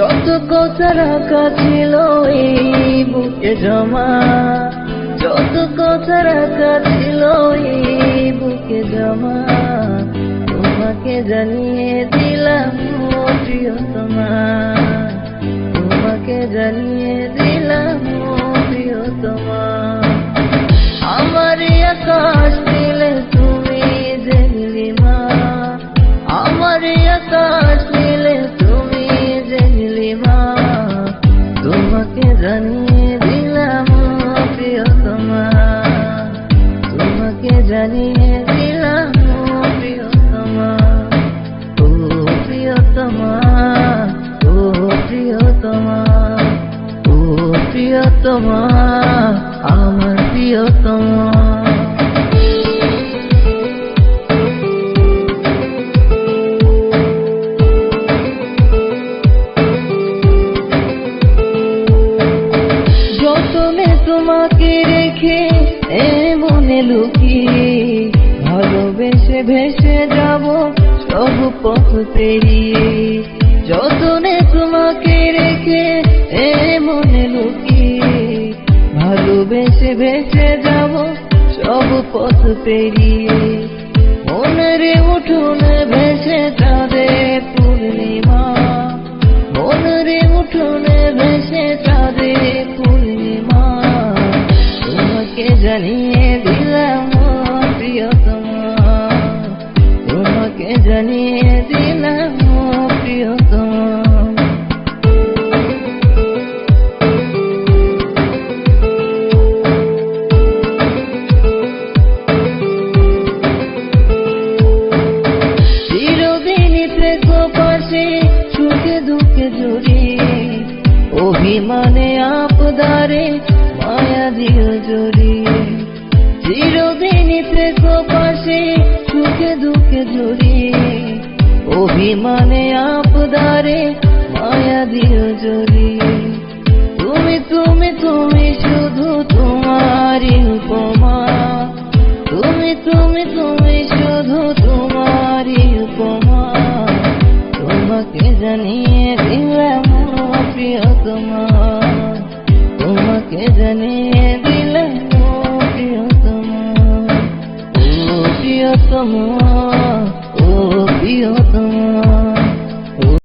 যত কথা রাখা ছিল এই বুকে জমা। যত কথা রাখা ছিল এই বুকে জমা। তোমাকে জানিয়ে তোমাকে জানিয়ে দিলাম, প্রিয়তমা। তোমাকে জানিয়ে দিলাম প্রিয় প্রিয়তমা। ও প্রিয়তমা ও প্রিয়তমা। ও প্রিয়তমা, আমার প্রিয়তমা। লুকিয়ে ভালোবেসে ভেসে যাব, সব পথ পেরিয়ে। যতনে তোমাকে রেখে এ মনে লুকিয়ে, ভালোবেসে ভেসে যাব, সব পথ পেরিয়ে। দারে মায়া দিও জড়িয়ে। চিরদিনই থেকো পাশে, সুখে দুঃখে জড়িয়ে। অভিমানে আপদারে মায়া দিও জড়িয়ে। তুমি তুমি তুমি শুধু তোমারই উপমা। তুমি তুমি তুমি শুধু তোমারই উপমা। তোমাকে জানিয়ে দিলাম প্রিয় তোমার Oh, dear, oh, dear, oh, dear, oh, dear, oh, dear,